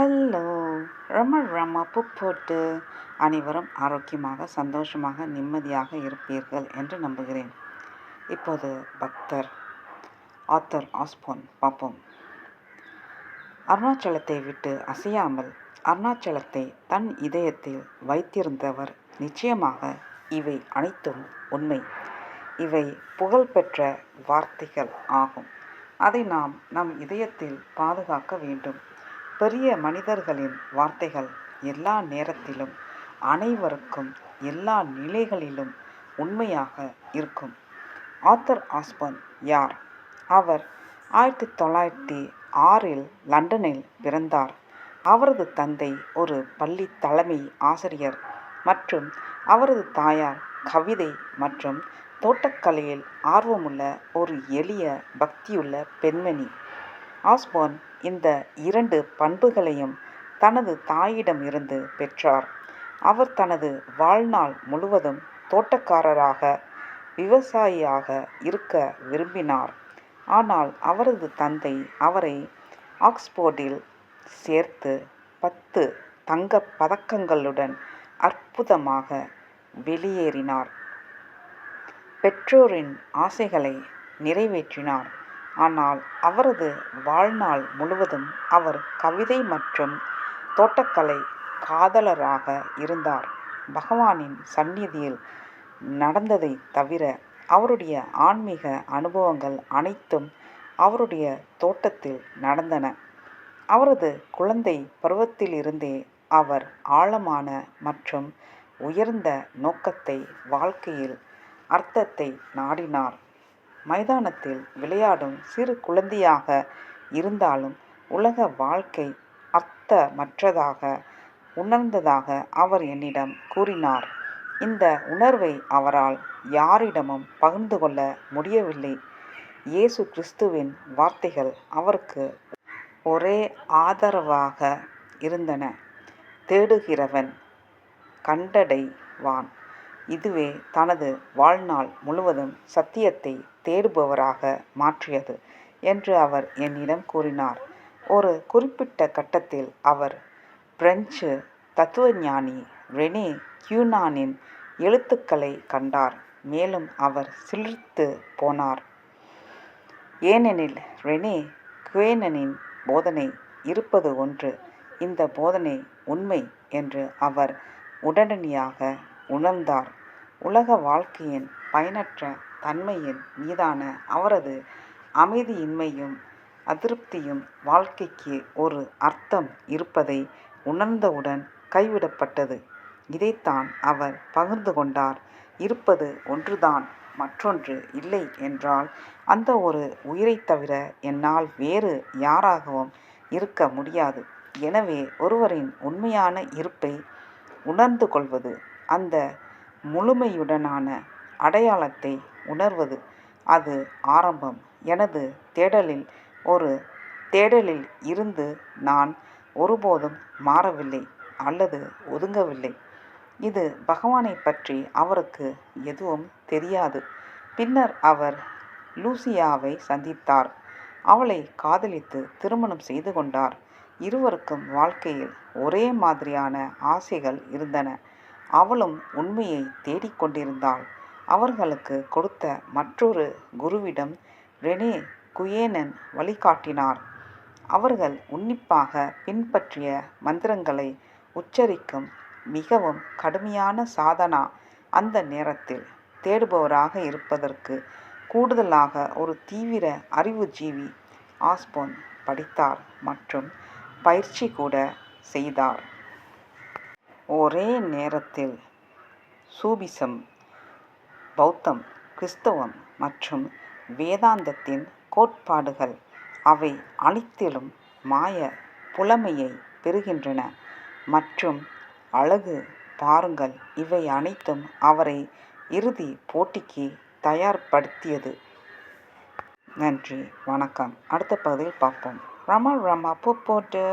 Hello. ரம ரம புப்போட்டு அனைவரும் ஆரோக்கியமாக சந்தோஷமாக நிம்மதியாக இருப்பீர்கள் என்று நம்புகிறேன். இப்போது பக்தர் ஆத்தர் ஆஸ்போன் பார்ப்போம். அருணாச்சலத்தை விட்டு அசையாமல் அருணாச்சலத்தை தன் இதயத்தில் வைத்திருந்தவர் நிச்சயமாக இவை அனைத்தும் உண்மை. இவை புகழ்பெற்ற வார்த்தைகள் ஆகும். அதை நாம் நம் இதயத்தில் பாதுகாக்க வேண்டும். பெரிய மனிதர்களின் வார்த்தைகள் எல்லா நேரத்திலும் அனைவருக்கும் எல்லா நிலைகளிலும் உண்மையாக இருக்கும். ஆத்தர் ஆஸ்பன் யார்? அவர் ஆயிரத்தி தொள்ளாயிரத்தி ஆறில் லண்டனில் பிறந்தார். அவரது தந்தை ஒரு பள்ளி தலைமை ஆசிரியர் மற்றும் அவரது தாயார் கவிதை மற்றும் தோட்டக்கலையில் ஆர்வமுள்ள ஒரு எளிய பக்தியுள்ள பெண்மணி. ஆஸ்போன் இந்த இரண்டு பண்புகளையும் தனது தாயிடம் இருந்து பெற்றார். அவர் தனது வாழ்நாள் முழுவதும் தோட்டக்காரராக விவசாயியாக இருக்க விரும்பினார். ஆனால் அவரது தந்தை அவரை ஆக்ஸ்போர்டில் சேர்த்து பத்து தங்கப் பதக்கங்களுடன் அற்புதமாக வெளியேறினார். பெற்றோரின் ஆசைகளை நிறைவேற்றினார். ஆனால் அவரது வாழ்நாள் முழுவதும் அவர் கவிதை மற்றும் தோட்டக்கலை காதலராக இருந்தார். பகவானின் சந்நிதியில் நடந்ததை தவிர அவருடைய ஆன்மீக அனுபவங்கள் அனைத்தும் அவருடைய தோட்டத்தில் நடந்தன. அவரது குழந்தை பருவத்திலிருந்தே அவர் ஆழமான மற்றும் உயர்ந்த நோக்கத்தை வாழ்க்கையில் அர்த்தத்தை நாடினார். மைதானத்தில் விளையாடும் சிறு குழந்தையாக இருந்தாலும் உலக வாழ்க்கை அர்த்தமற்றதாக உணர்ந்ததாக அவர் என்னிடம் கூறினார். இந்த உணர்வை அவரால் யாரிடமும் பகிர்ந்து கொள்ள முடியவில்லை. இயேசு கிறிஸ்துவின் வார்த்தைகள் அவருக்கு ஒரே ஆதரவாக இருந்தன. தேடுகிறவன் கண்டடைவான். இதுவே தனது வாழ்நாள் முழுவதும் சத்தியத்தை தேடுபவராக மாற்றியது என்று அவர் என்னிடம் கூறினார். ஒரு குறிப்பிட்ட கட்டத்தில் அவர் பிரெஞ்சு தத்துவஞானி ரெனே கியூனானின் எழுத்துக்களை கண்டார். மேலும் அவர் சிலிர்த்து போனார். ஏனெனில் ரெனே குவேனனின் போதனை இருப்பது ஒன்று இந்த போதனை உண்மை என்று அவர் உடனடியாக உணர்ந்தார். உலக வாழ்க்கையின் பயனற்ற தன்மையின் மீதான அவரது அமைதியின்மையும் அதிருப்தியும் வாழ்க்கைக்கு ஒரு அர்த்தம் இருப்பதை உணர்ந்தவுடன் கைவிடப்பட்டது. இதைத்தான் அவர் பகிர்ந்து கொண்டார். இருப்பது ஒன்றுதான் மற்றொன்று இல்லை என்றால் அந்த ஒரு உயிரைத் தவிர என்னால் வேறு யாராகவும் இருக்க முடியாது. எனவே ஒருவரின் உண்மையான இருப்பை உணர்ந்து கொள்வது அந்த முழுமையுடனான அடையாளத்தை உணர்வது. அது ஆரம்பம். எனது தேடலில் ஒரு தேடலில் இருந்து நான் ஒருபோதும் மாறவில்லை அல்லது ஒதுங்கவில்லை. இது பகவானை பற்றி அவருக்கு எதுவும் தெரியாது. பின்னர் அவர் லூசியாவை சந்தித்தார். அவளை காதலித்து திருமணம் செய்து கொண்டார். இருவருக்கும் வாழ்க்கையில் ஒரே மாதிரியான ஆசைகள் இருந்தன. அவளும் உண்மையை தேடிக்கொண்டிருந்தாள். அவர்களுக்கு கொடுத்த மற்றொரு குருவிடம் ரெனே குயேனன் வழிகாட்டினார். அவர்கள் உன்னிப்பாக பின்பற்றிய மந்திரங்களை உச்சரிக்கும் மிகவும் கடுமையான சாதனா அந்த நேரத்தில் தேடுபவராக இருப்பதற்கு கூடுதலாக ஒரு தீவிர அறிவுஜீவி ஆஸ்போன் படித்தார் மற்றும் பயிற்சி கூட செய்தார். ஒரே நேரத்தில் சூபிசம் பௌத்தம் கிறிஸ்தவம் மற்றும் வேதாந்தத்தின் கோட்பாடுகள் அவை அனைத்திலும் மாய புலமையை பெறுகின்றன. மற்றும் அழகு பாருங்கள் இவை அனைத்தும் அவரை இறுதி போட்டிக்கு தயார்படுத்தியது. நன்றி வணக்கம். அடுத்த பகுதியில் பார்ப்போம். ரமா ரமா போட்டு.